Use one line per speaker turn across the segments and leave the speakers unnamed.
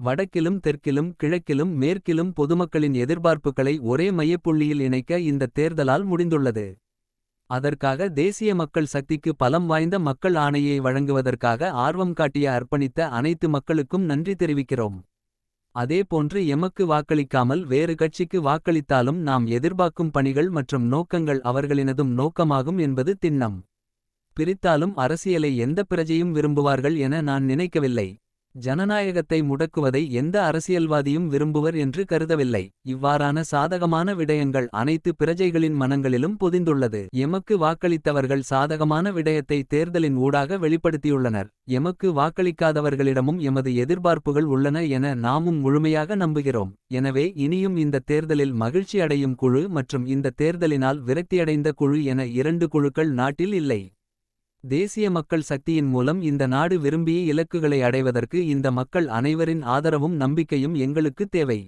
வடக்கிலும் தெற்கிலும் கிழக்கிலும் மேற்கிலும் பொதுமக்களின் எதிர்பார்ப்புகளை ஒரே மையப்புள்ளியில் இணைக்க இந்த தேர்தலால் முடிந்துள்ளது. அதற்காக தேசிய மக்கள் சக்திக்கு பலம் வாய்ந்த மக்கள் ஆணையை வழங்குவதற்காக ஆர்வம் காட்டிய அர்ப்பணித்த அனைத்து மக்களுக்கும் நன்றி தெரிவிக்கிறோம். அதேபோன்று எமக்கு வாக்களிக்காமல் வேறு கட்சிக்கு வாக்களித்தாலும் நாம் எதிர்பார்க்கும் பணிகள் மற்றும் நோக்கங்கள் அவர்களினதும் நோக்கமாகும் என்பது திண்ணம். பிரித்தாலும் அரசியலை எந்த பிரஜையும் விரும்புவார்கள் என நான் நினைக்கவில்லை. ஜனநாயகத்தை முடக்குவதை எந்த அரசியல்வாதியும் விரும்புவர் என்று கருதவில்லை. இவ்வாறான சாதகமான விடயங்கள் அனைத்து பிரஜைகளின் மனங்களிலும் பொதிந்துள்ளது. எமக்கு வாக்களித்தவர்கள் சாதகமான விடயத்தை தேர்தலின் ஊடாக வெளிப்படுத்தியுள்ளனர். எமக்கு வாக்களிக்காதவர்களிடமும் எமது எதிர்பார்ப்புகள் உள்ளன என நாமும் முழுமையாக நம்புகிறோம். எனவே இனியும் இந்த தேர்தலில் மகிழ்ச்சி அடையும் குழு மற்றும் இந்த தேர்தலினால் விரக்தியடைந்த குழு என இரண்டு குழுக்கள் நாட்டில் இல்லை. தேசிய மக்கள் சக்தியின் மூலம் இந்த நாடு விரும்பிய இலக்குகளை அடைவதற்கு இந்த மக்கள் அனைவரின் ஆதரவும் நம்பிக்கையும் எங்களுக்கு தேவை.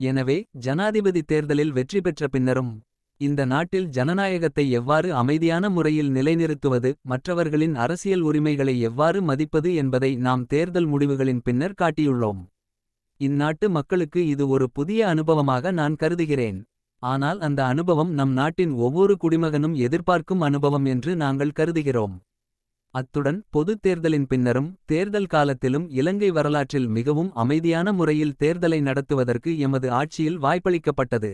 எனவே ஜனாதிபதி தேர்தலில் வெற்றி பெற்ற பின்னரும். இந்த நாட்டில் ஜனநாயகத்தை எவ்வாறு அமைதியான முறையில் நிலைநிறுத்துவது. மற்றவர்களின் அரசியல் உரிமைகளை எவ்வாறு மதிப்பது என்பதை நாம் தேர்தல் முடிவுகளின் பின்னர் காட்டியுள்ளோம். இந்நாட்டு மக்களுக்கு இது ஒரு புதிய அனுபவமாக நான் கருதுகிறேன். ஆனால் அந்த அனுபவம் நம் நாட்டின் ஒவ்வொரு குடிமகனும் எதிர்பார்க்கும் அனுபவம் என்று நாங்கள் கருதுகிறோம். அத்துடன் பொதுத் தேர்தலின் பின்னரும் தேர்தல் காலத்திலும் இலங்கை வரலாற்றில் மிகவும் அமைதியான முறையில் தேர்தலை நடத்துவதற்கு எமது ஆட்சியில் வாய்ப்பளிக்கப்பட்டது.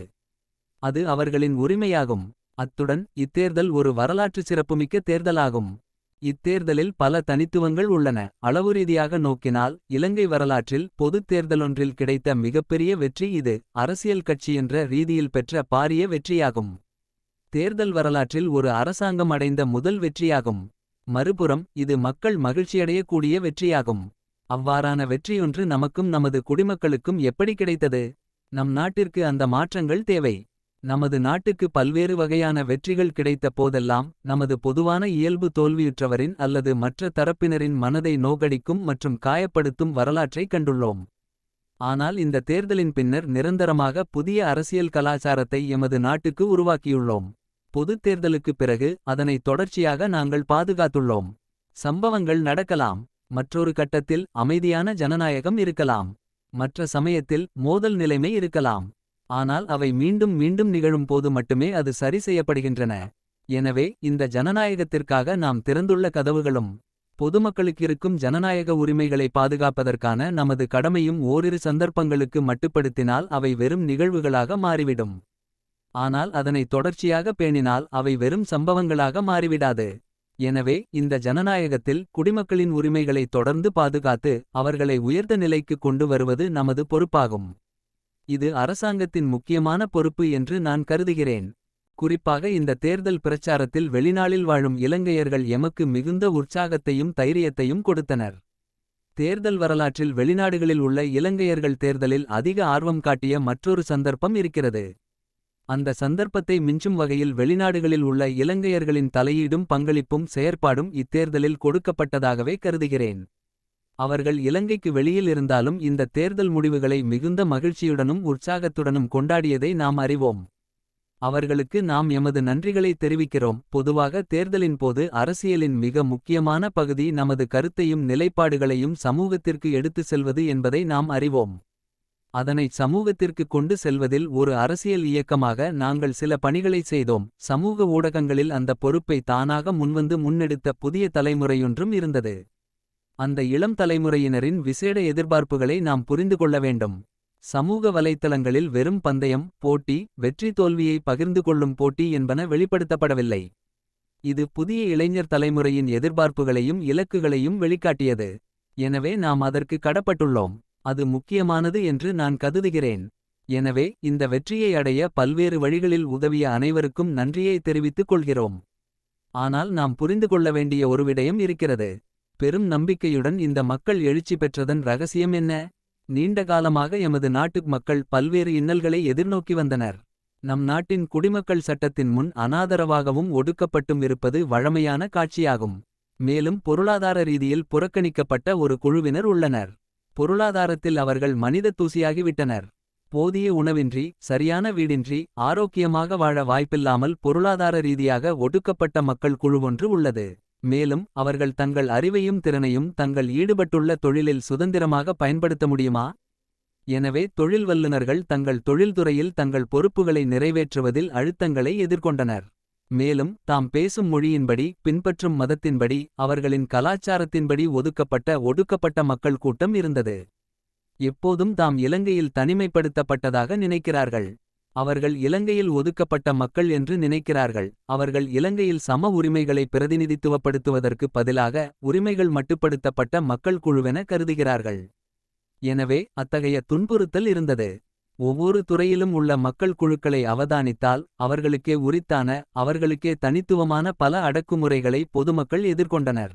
அது அவர்களின் உரிமையாகும். அத்துடன் இத்தேர்தல் ஒரு வரலாற்று சிறப்புமிக்க தேர்தலாகும். இத்தேர்தலில் பல தனித்துவங்கள் உள்ளன அளவுரீதியாக நோக்கினால் இலங்கை வரலாற்றில் பொதுத் தேர்தலொன்றில் கிடைத்த மிகப்பெரிய வெற்றி இது அரசியல் கட்சி என்ற ரீதியில் பெற்ற பாரிய வெற்றியாகும். தேர்தல் வரலாற்றில் ஒரு அரசாங்கம் அடைந்த முதல் வெற்றியாகும். மறுபுறம் இது மக்கள் மகிழ்ச்சியடையக்கூடிய வெற்றியாகும். அவ்வாறான வெற்றியொன்று நமக்கும் நமது குடிமக்களுக்கும் எப்படி கிடைத்தது. நம் நாட்டிற்கு அந்த மாற்றங்கள் தேவை. நமது நாட்டுக்கு பல்வேறு வகையான வெற்றிகள் கிடைத்த போதெல்லாம் நமது பொதுவான இயல்பு தோல்வியுற்றவரின் அல்லது மற்ற தரப்பினரின் மனதை நோகடிக்கும் மற்றும் காயப்படுத்தும் வரலாற்றைக் கண்டுள்ளோம். ஆனால் இந்த தேர்தலின் பின்னர் நிரந்தரமாக புதிய அரசியல் கலாச்சாரத்தை எமது நாட்டுக்கு உருவாக்கியுள்ளோம். பொதுத் தேர்தலுக்குப் பிறகு அதனை தொடர்ச்சியாக நாங்கள் பாதுகாத்துள்ளோம். சம்பவங்கள் நடக்கலாம் மற்றொரு கட்டத்தில் அமைதியான ஜனநாயகம் இருக்கலாம். மற்ற சமயத்தில் மோதல் நிலைமை இருக்கலாம். ஆனால் அவை மீண்டும் மீண்டும் நிகழும் போது மட்டுமே அது சரி செய்யப்படுகின்றன. எனவே இந்த ஜனநாயகத்திற்காக நாம் திறந்துள்ள கதவுகளும். பொதுமக்களுக்கிருக்கும் ஜனநாயக உரிமைகளை பாதுகாப்பதற்கான நமது கடமையும் ஓரிரு சந்தர்ப்பங்களுக்கு மட்டுப்படுத்தினால் அவை வெறும் நிகழ்வுகளாக மாறிவிடும். ஆனால் அதனை தொடர்ச்சியாக பேணினால் அவை வெறும் சம்பவங்களாக மாறிவிடாது. எனவே இந்த ஜனநாயகத்தில் குடிமக்களின் உரிமைகளை தொடர்ந்து பாதுகாத்து. அவர்களை உயர்ந்த நிலைக்கு கொண்டு வருவது நமது பொறுப்பாகும். இது அரசாங்கத்தின் முக்கியமான பொறுப்பு என்று நான் கருதுகிறேன். குறிப்பாக இந்த தேர்தல் பிரச்சாரத்தில் வெளிநாளில் வாழும் இலங்கையர்கள் எமக்கு மிகுந்த உற்சாகத்தையும் தைரியத்தையும் கொடுத்தனர். தேர்தல் வரலாற்றில் வெளிநாடுகளில் உள்ள இலங்கையர்கள் தேர்தலில் அதிக ஆர்வம் காட்டிய மற்றொரு சந்தர்ப்பம் இருக்கிறது. அந்த சந்தர்ப்பத்தை மிஞ்சும் வகையில் வெளிநாடுகளில் உள்ள இலங்கையர்களின் தலையீடும் பங்களிப்பும் செயற்பாடும் இத்தேர்தலில் கொடுக்கப்பட்டதாகவே கருதுகிறேன். அவர்கள் இலங்கைக்கு வெளியில் இருந்தாலும் இந்த தேர்தல் முடிவுகளை மிகுந்த மகிழ்ச்சியுடனும் உற்சாகத்துடனும் கொண்டாடியதை நாம் அறிவோம். அவர்களுக்கு நாம் எமது நன்றிகளை தெரிவிக்கிறோம். பொதுவாக தேர்தலின் போது அரசியலின் மிக முக்கியமான பகுதி நமது கருத்தையும் நிலைப்பாடுகளையும் சமூகத்திற்கு எடுத்து செல்வது என்பதை நாம் அறிவோம். அதனை சமூகத்திற்கு கொண்டு செல்வதில் ஒரு அரசியல் இயக்கமாக நாங்கள் சில பணிகளை செய்தோம். சமூக ஊடகங்களில் அந்த பொறுப்பை தானாக முன்வந்து முன்னெடுத்த புதிய தலைமுறையொன்றும் இருந்தது. அந்த இளம் தலைமுறையினரின் விசேட எதிர்பார்ப்புகளை நாம் புரிந்து கொள்ள வேண்டும். சமூக வலைத்தளங்களில் வெறும் பந்தயம் போட்டி வெற்றி தோல்வியை பகிர்ந்து கொள்ளும் போட்டி என்பன வெளிப்படுத்தப்படவில்லை. இது புதிய இளைஞர் தலைமுறையின் எதிர்பார்ப்புகளையும் இலக்குகளையும் வெளிக்காட்டியது. எனவே நாம் அதற்கு கடப்பட்டுள்ளோம். அது முக்கியமானது என்று நான் கருதுகிறேன். எனவே இந்த வெற்றியை அடைய பல்வேறு வழிகளில் உதவிய அனைவருக்கும் நன்றியை தெரிவித்துக் கொள்கிறோம். ஆனால் நாம் புரிந்து கொள்ள வேண்டிய ஒரு விடயம் இருக்கிறது. பெரும் நம்பிக்கையுடன் இந்த மக்கள் எழுச்சி பெற்றதன் ரகசியம் என்ன. நீண்ட காலமாக எமது நாட்டு மக்கள் பல்வேறு இன்னல்களை எதிர்நோக்கி வந்தனர். நம் நாட்டின் குடிமக்கள் சட்டத்தின் முன் அனாதரவாகவும் ஒடுக்கப்பட்டும் இருப்பது வழமையான காட்சியாகும். மேலும் பொருளாதார ரீதியில் புறக்கணிக்கப்பட்ட ஒரு குழுவினர் உள்ளனர். பொருளாதாரத்தில் அவர்கள் மனித தூசியாகிவிட்டனர். போதிய உணவின்றி சரியான வீடின்றி ஆரோக்கியமாக வாழ வாய்ப்பில்லாமல் பொருளாதார ரீதியாக ஒடுக்கப்பட்ட மக்கள் குழுவொன்று உள்ளது. மேலும் அவர்கள் தங்கள் அறிவையும் திறனையும் தங்கள் ஈடுபட்டுள்ள தொழிலில் சுதந்திரமாக பயன்படுத்த முடியுமா? எனவே தொழில் வல்லுநர்கள் தங்கள் தொழில்துறையில் தங்கள் பொறுப்புகளை நிறைவேற்றுவதில் அழுத்தங்களை எதிர்கொண்டனர். மேலும் தாம் பேசும் மொழியின்படி பின்பற்றும் மதத்தின்படி அவர்களின் கலாச்சாரத்தின்படி ஒதுக்கப்பட்ட ஒடுக்கப்பட்ட மக்கள் கூட்டம் இருந்தது. எப்போதும் தாம் இலங்கையில் தனிமைப்படுத்தப்பட்டதாக நினைக்கிறார்கள். அவர்கள் இலங்கையில் ஒதுக்கப்பட்ட மக்கள் என்று நினைக்கிறார்கள். அவர்கள் இலங்கையில் சம உரிமைகளை பிரதிநிதித்துவப்படுத்துவதற்கு பதிலாக உரிமைகள் மட்டுப்படுத்தப்பட்ட மக்கள் குழுவென கருதுகிறார்கள். எனவே அத்தகைய துன்புறுத்தல் இருந்தது. ஒவ்வொரு துறையிலும் உள்ள மக்கள் குழுக்களை அவதானித்தால் அவர்களுக்கே உரித்தான அவர்களுக்கே தனித்துவமான பல அடக்குமுறைகளை பொதுமக்கள் எதிர்கொண்டனர்.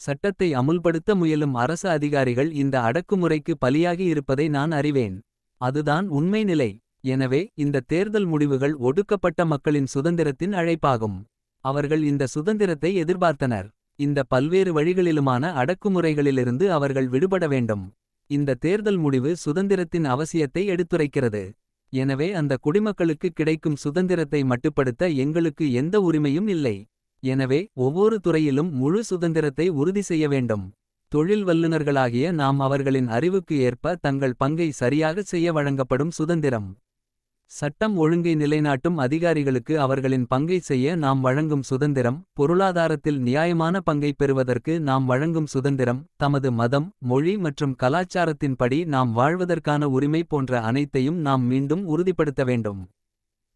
சட்டத்தை அமுல்படுத்த முயலும் அரச அதிகாரிகள் இந்த அடக்குமுறைக்கு பலியாகி இருப்பதை நான் அறிவேன். அதுதான் உண்மை நிலை. எனவே இந்த தேர்தல் முடிவுகள் ஒடுக்கப்பட்ட மக்களின் சுதந்திரத்தின் அழைப்பாகும். அவர்கள் இந்த சுதந்திரத்தை எதிர்பார்த்தனர். இந்த பல்வேறு வழிகளிலுமான அடக்குமுறைகளிலிருந்து அவர்கள் விடுபட வேண்டும். இந்த தேர்தல் முடிவு சுதந்திரத்தின் அவசியத்தை எடுத்துரைக்கிறது. எனவே அந்த குடிமக்களுக்கு கிடைக்கும் சுதந்திரத்தை மட்டுப்படுத்த எங்களுக்கு எந்த உரிமையும் இல்லை. எனவே ஒவ்வொரு துறையிலும் முழு சுதந்திரத்தை உறுதி செய்ய வேண்டும். தொழில் வல்லுநர்களாகிய நாம் அவர்களின் அறிவுக்கு ஏற்ப தங்கள் பங்கை சரியாக செய்ய வழங்கப்படும் சுதந்திரம். சட்டம் ஒழுங்கை நிலைநாட்டும் அதிகாரிகளுக்கு அவர்களின் பங்கை செய்ய நாம் வழங்கும் சுதந்திரம் பொருளாதாரத்தில் நியாயமான பங்கை பெறுவதற்கு நாம் வழங்கும் சுதந்திரம் தமது மதம் மொழி மற்றும் கலாச்சாரத்தின்படி நாம் வாழ்வதற்கான உரிமை போன்ற அனைத்தையும் நாம் மீண்டும் உறுதிப்படுத்த வேண்டும்.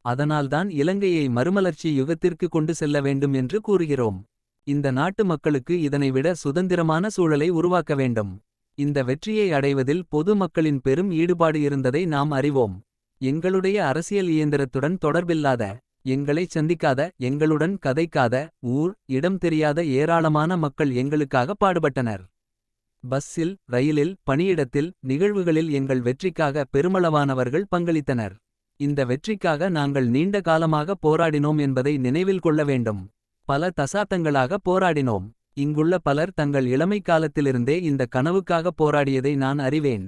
அதனால்தான் இலங்கையை மறுமலர்ச்சி யுகத்திற்கு கொண்டு செல்ல வேண்டும் என்று கூறுகிறோம். இந்த நாட்டு மக்களுக்கு இதனை விட சுதந்திரமான சூழலை உருவாக்க வேண்டும். இந்த வெற்றியை அடைவதில் பொது மக்களின் பெரும் ஈடுபாடு இருந்ததை நாம் அறிவோம். எங்களுடைய அரசியல் இயந்திரத்துடன் தொடர்பில்லாத எங்களை சந்திக்காத எங்களுடன் கதைக்காத ஊர் இடம் தெரியாத ஏராளமான மக்கள் எங்களுக்காக பாடுபட்டனர். பஸ்ஸில் ரயிலில் பணியிடத்தில் நிகழ்வுகளில் எங்கள் வெற்றிக்காக பெருமளவானவர்கள் பங்களித்தனர். இந்த வெற்றிக்காக நாங்கள் நீண்ட காலமாக போராடினோம் என்பதை நினைவில் கொள்ள வேண்டும். பல தசாப்தங்களாக போராடினோம். இங்குள்ள பலர் தங்கள் இளமை காலத்திலிருந்தே இந்த கனவுக்காக போராடியதை நான் அறிவேன்.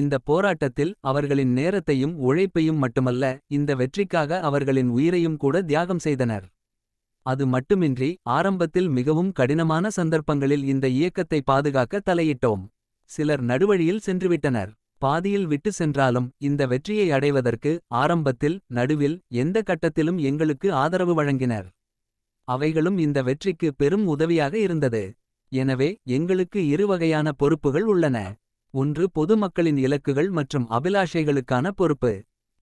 இந்த போராட்டத்தில் அவர்களின் நேரத்தையும் உழைப்பையும் மட்டுமல்ல இந்த வெற்றிக்காக அவர்களின் உயிரையும் கூட தியாகம் செய்தனர். அது மட்டுமின்றி ஆரம்பத்தில் மிகவும் கடினமான சந்தர்ப்பங்களில் இந்த இயக்கத்தை பாதுகாக்க தலையிட்டோம். சிலர் நடுவழியில் சென்றுவிட்டனர். பாதியில் விட்டு சென்றாலும் இந்த வெற்றியை அடைவதற்கு ஆரம்பத்தில் நடுவில் எந்த கட்டத்திலும் எங்களுக்கு ஆதரவு வழங்கினர். அவைகளும் இந்த வெற்றிக்கு பெரும் உதவியாக இருந்தது. எனவே எங்களுக்கு இரு வகையான பொறுப்புகள் உள்ளன. ஒன்று பொதுமக்களின் இலக்குகள் மற்றும் அபிலாஷைகளுக்கான பொறுப்பு.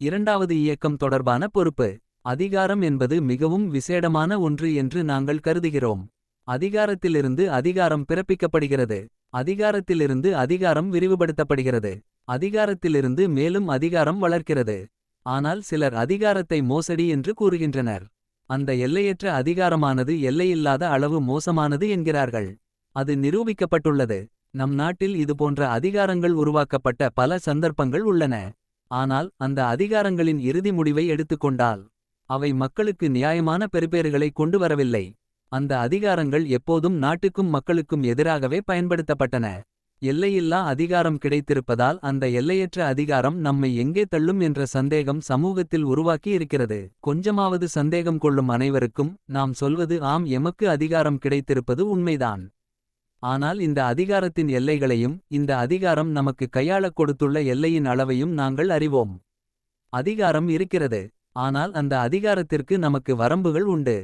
இரண்டாவது இயக்கம் தொடர்பான பொறுப்பு. அதிகாரம் என்பது மிகவும் விசேடமான ஒன்று என்று நாங்கள் கருதுகிறோம். அதிகாரத்திலிருந்து அதிகாரம் பிறப்பிக்கப்படுகிறது. அதிகாரத்திலிருந்து அதிகாரம் விரிவுபடுத்தப்படுகிறது. அதிகாரத்திலிருந்து மேலும் அதிகாரம் வளர்க்கிறது. ஆனால் சிலர் அதிகாரத்தை மோசடி என்று கூறுகின்றனர். அந்த எல்லையற்ற அதிகாரமானது எல்லையில்லாத அளவு மோசமானது என்கிறார்கள். அது நிரூபிக்கப்பட்டுள்ளது. நம் நாட்டில் இதுபோன்ற அதிகாரங்கள் உருவாக்கப்பட்ட பல சந்தர்ப்பங்கள் உள்ளன. ஆனால் அந்த அதிகாரங்களின் இறுதி முடிவை எடுத்துக்கொண்டால் அவை மக்களுக்கு நியாயமான பெறுபேறுகளை கொண்டு வரவில்லை. அந்த அதிகாரங்கள் எப்போதும் நாட்டுக்கும் மக்களுக்கும் எதிராகவே பயன்படுத்தப்பட்டன. எல்லையில்லா அதிகாரம் கிடைத்திருப்பதால் அந்த எல்லையற்ற அதிகாரம் நம்மை எங்கே தள்ளும் என்ற சந்தேகம் சமூகத்தில் உருவாக்கி இருக்கிறது. கொஞ்சமாவது சந்தேகம் கொள்ளும் அனைவருக்கும் நாம் சொல்வது ஆம் எமக்கு அதிகாரம் கிடைத்திருப்பது உண்மைதான். ஆனால் இந்த அதிகாரத்தின் எல்லைகளையும் இந்த அதிகாரம் நமக்கு கையாளக் கொடுத்துள்ள எல்லையின் அளவையும் நாங்கள் அறிவோம். அதிகாரம் இருக்கிறது ஆனால் அந்த அதிகாரத்திற்கு நமக்கு வரம்புகள் உண்டு.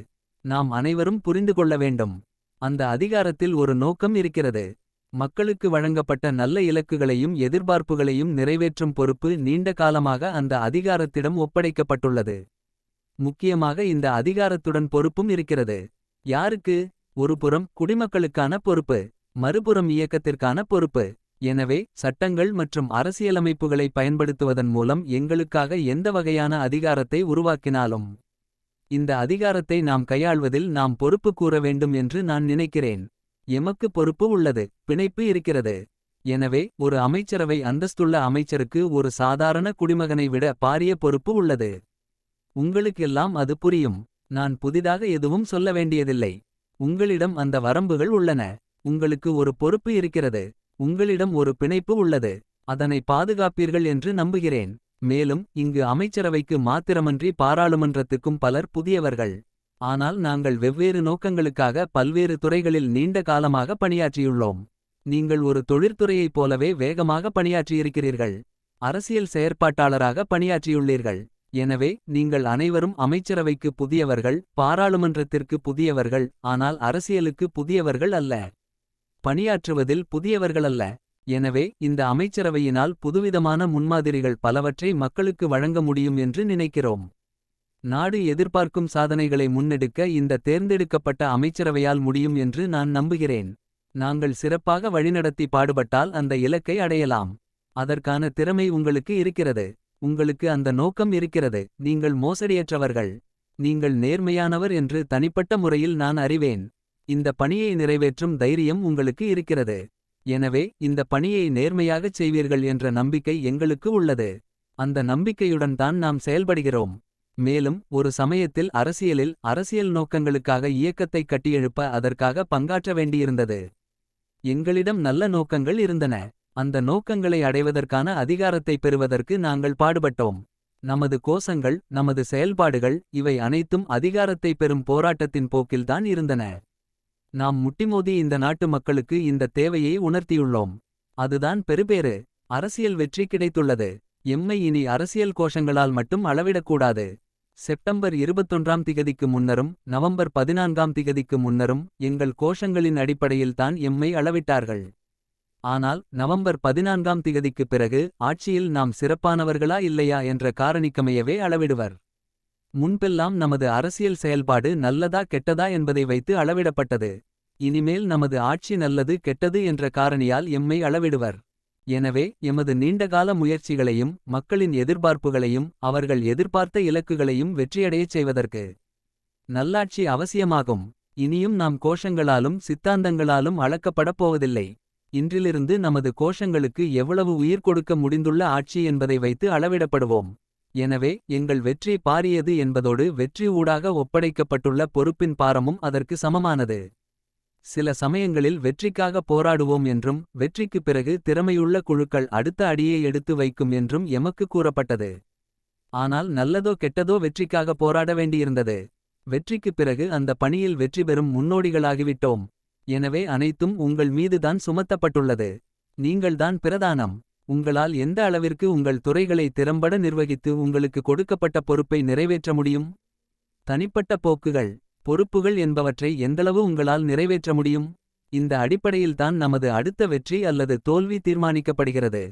நாம் அனைவரும் புரிந்து கொள்ள வேண்டும். அந்த அதிகாரத்தில் ஒரு நோக்கம் இருக்கிறது. மக்களுக்கு வழங்கப்பட்ட நல்ல இலக்குகளையும் எதிர்பார்ப்புகளையும் நிறைவேற்றும் பொறுப்பு நீண்ட காலமாக அந்த அதிகாரத்திடம் ஒப்படைக்கப்பட்டுள்ளது. முக்கியமாக இந்த அதிகாரத்துடன் பொறுப்பும் இருக்கிறது. யாருக்கு? ஒருபுறம் குடிமக்களுக்கான பொறுப்பு மறுபுறம் இயக்கத்திற்கான பொறுப்பு. எனவே சட்டங்கள் மற்றும் அரசியலமைப்புகளை பயன்படுத்துவதன் மூலம் எங்களுக்காக எந்த வகையான அதிகாரத்தை உருவாக்கினாலும் இந்த அதிகாரத்தை நாம் கையாள்வதில் நாம் பொறுப்பு கூற வேண்டும் என்று நான் நினைக்கிறேன். எமக்கு பொறுப்பு உள்ளது பிணைப்பு இருக்கிறது. எனவே ஒரு அமைச்சரவை அந்தஸ்துள்ள அமைச்சருக்கு ஒரு சாதாரண குடிமகனை விட பாரிய பொறுப்பு உள்ளது. உங்களுக்கெல்லாம் அது புரியும். நான் புதிதாக எதுவும் சொல்ல வேண்டியதில்லை. உங்களிடம் அந்த வரம்புகள் உள்ளன. உங்களுக்கு ஒரு பொறுப்பு இருக்கிறது. உங்களிடம் ஒரு பிணைப்பு உள்ளது. அதனை பாதுகாப்பீர்கள் என்று நம்புகிறேன். மேலும் இங்கு அமைச்சரவைக்கு மாத்திரமன்றி பாராளுமன்றத்துக்கும் பலர் புதியவர்கள். ஆனால் நாங்கள் வெவ்வேறு நோக்கங்களுக்காக பல்வேறு துறைகளில் நீண்ட காலமாக பணியாற்றியுள்ளோம். நீங்கள் ஒரு தொழிற்துறையைப் போலவே வேகமாக பணியாற்றியிருக்கிறீர்கள். அரசியல் செயற்பாட்டாளராக பணியாற்றியுள்ளீர்கள். எனவே நீங்கள் அனைவரும் அமைச்சரவைக்கு புதியவர்கள் பாராளுமன்றத்திற்கு புதியவர்கள் ஆனால் அரசியலுக்கு புதியவர்கள் அல்ல. பணியாற்றுவதில் புதியவர்கள் அல்ல. எனவே இந்த அமைச்சரவையினால் புதுவிதமான முன்மாதிரிகள் பலவற்றை மக்களுக்கு வழங்க முடியும் என்று நினைக்கிறோம். நாடு எதிர்பார்க்கும் சாதனைகளை முன்னெடுக்க இந்த தேர்ந்தெடுக்கப்பட்ட அமைச்சரவையால் முடியும் என்று நான் நம்புகிறேன். நாங்கள் சிறப்பாக வழிநடத்தி பாடுபட்டால் அந்த இலக்கை அடையலாம். அதற்கான திறமை உங்களுக்கு இருக்கிறது. உங்களுக்கு அந்த நோக்கம் இருக்கிறது. நீங்கள் மோசடியற்றவர்கள். நீங்கள் நேர்மையானவர் என்று தனிப்பட்ட முறையில் நான் அறிவேன். இந்த பணியை நிறைவேற்றும் தைரியம் உங்களுக்கு இருக்கிறது. எனவே இந்த பணியை நேர்மையாகச் செய்வீர்கள் என்ற நம்பிக்கை எங்களுக்கு உள்ளது. அந்த நம்பிக்கையுடன் தான் நாம் செயல்படுகிறோம். மேலும் ஒரு சமயத்தில் அரசியலில் அரசியல் நோக்கங்களுக்காக இயக்கத்தை கட்டியெழுப்ப அதற்காக பங்காற்ற வேண்டியிருந்தது. எங்களிடம் நல்ல நோக்கங்கள் இருந்தன. அந்த நோக்கங்களை அடைவதற்கான அதிகாரத்தை பெறுவதற்கு நாங்கள் பாடுபட்டோம். நமது கோஷங்கள் நமது செயல்பாடுகள் இவை அனைத்தும் அதிகாரத்தை பெறும் போராட்டத்தின் போக்கில்தான் இருந்தன. நாம் முட்டிமோதி இந்த நாட்டு மக்களுக்கு இந்த தேவையை உணர்த்தியுள்ளோம். அதுதான் பெருபேறு. அரசியல் வெற்றி கிடைத்துள்ளது. எம்மை இனி அரசியல் கோஷங்களால் மட்டும் அளவிடக்கூடாது. செப்டம்பர் இருபத்தொன்றாம் திகதிக்கு முன்னரும் நவம்பர் பதினான்காம் திகதிக்கு முன்னரும் எங்கள் கோஷங்களின் அடிப்படையில்தான் எம்மை அளவிட்டார்கள். ஆனால் நவம்பர் பதினான்காம் திகதிக்குப் பிறகு ஆட்சியில் நாம் சிறப்பானவர்களா இல்லையா என்ற காரணிக்கமையவே அளவிடுவர். முன்பெல்லாம் நமது அரசியல் செயல்பாடு நல்லதா கெட்டதா என்பதை வைத்து அளவிடப்பட்டது. இனிமேல் நமது ஆட்சி நல்லது கெட்டது என்ற காரணியால் எம்மை அளவிடுவர். எனவே எமது நீண்டகால முயற்சிகளையும் மக்களின் எதிர்பார்ப்புகளையும் அவர்கள் எதிர்பார்த்த இலக்குகளையும் வெற்றியடையச் செய்வதற்கு நல்லாட்சி அவசியமாகும். இனியும் நாம் கோஷங்களாலும் சித்தாந்தங்களாலும் அளக்கப்படப் போவதில்லை. இன்றிலிருந்து நமது கோஷங்களுக்கு எவ்வளவு உயிர் கொடுக்க முடிந்துள்ள ஆட்சி என்பதை வைத்து அளவிடப்படுவோம். எனவே எங்கள் வெற்றி பாரியது என்பதோடு வெற்றி ஊடாக ஒப்படைக்கப்பட்டுள்ள பொறுப்பின் பாரமும் அதற்கு சமமானது. சில சமயங்களில் வெற்றிக்காக போராடுவோம் என்றும் வெற்றிக்குப் பிறகு திறமையுள்ள குழுக்கள் அடுத்த அடியை எடுத்து வைக்கும் என்றும் எமக்கு கூறப்பட்டது. ஆனால் நல்லதோ கெட்டதோ வெற்றிக்காக போராட வேண்டியிருந்தது. வெற்றிக்குப் பிறகு அந்த பணியில் வெற்றி பெறும் முன்னோடிகளாகிவிட்டோம். எனவே அனைத்தும் உங்கள் மீதுதான் சுமத்தப்பட்டுள்ளது. நீங்கள்தான் பிரதானம். உங்களால் எந்த அளவிற்கு உங்கள் துறைகளை திறம்பட நிர்வகித்து உங்களுக்கு கொடுக்கப்பட்ட பொறுப்பை நிறைவேற்ற முடியும்? தனிப்பட்ட போக்குகள் பொறுப்புகள் என்பவற்றை எந்தளவு உங்களால் நிறைவேற்ற முடியும்? இந்த அடிப்படையில்தான் நமது அடுத்த வெற்றி அல்லது தோல்வி தீர்மானிக்கப்படுகிறது.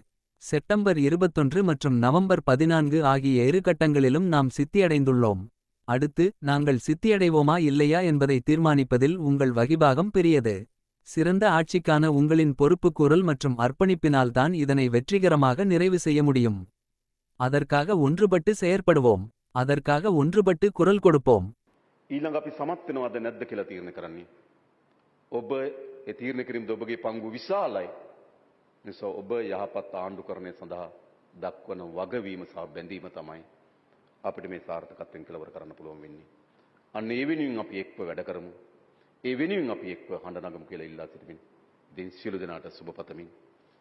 செப்டம்பர் இருபத்தொன்று மற்றும் நவம்பர் பதினான்கு ஆகிய இரு கட்டங்களிலும் நாம் சித்தியடைந்துள்ளோம். அடுத்து நாங்கள் சித்தியடைவோமா இல்லையா என்பதை தீர்மானிப்பதில் உங்கள் வகிபாகம் பெரியது சிறந்த ஆட்சிக்கான உங்களின் பொறுப்புக்கூறல் மற்றும் அர்ப்பணிப்பினால்தான் இதனை வெற்றிகரமாக நிறைவு செய்ய முடியும் அதற்காக ஒன்றுபட்டு செயற்படுவோம் அதற்காக ஒன்றுபட்டு குரல் கொடுப்போம்
ඊළඟ අපි සමත් වෙනවද නැද්ද කියලා තීරණය කරන්නේ. ඔබ ඒ තීරණය කිරීම ඔබගේ පංගු විශාලයි. නිසා ඔබ යහපත් ආණ්ඩුකරණය සඳහා දක්වන වගවීම සහ බැඳීම තමයි අපිට මේ සාර්ථකත්වයෙන් කෙලවර කරන්න පුළුවන් වෙන්නේ. අන්න ඒ වෙනුවෙන් අපි එක්ව වැඩ කරමු. ඒ වෙනුවෙන් අපි එක්ව හඬ නගමු කියලා ඉල්ලා සිටිමින්. ඉතින් සියලු දෙනාට සුබ පතමින්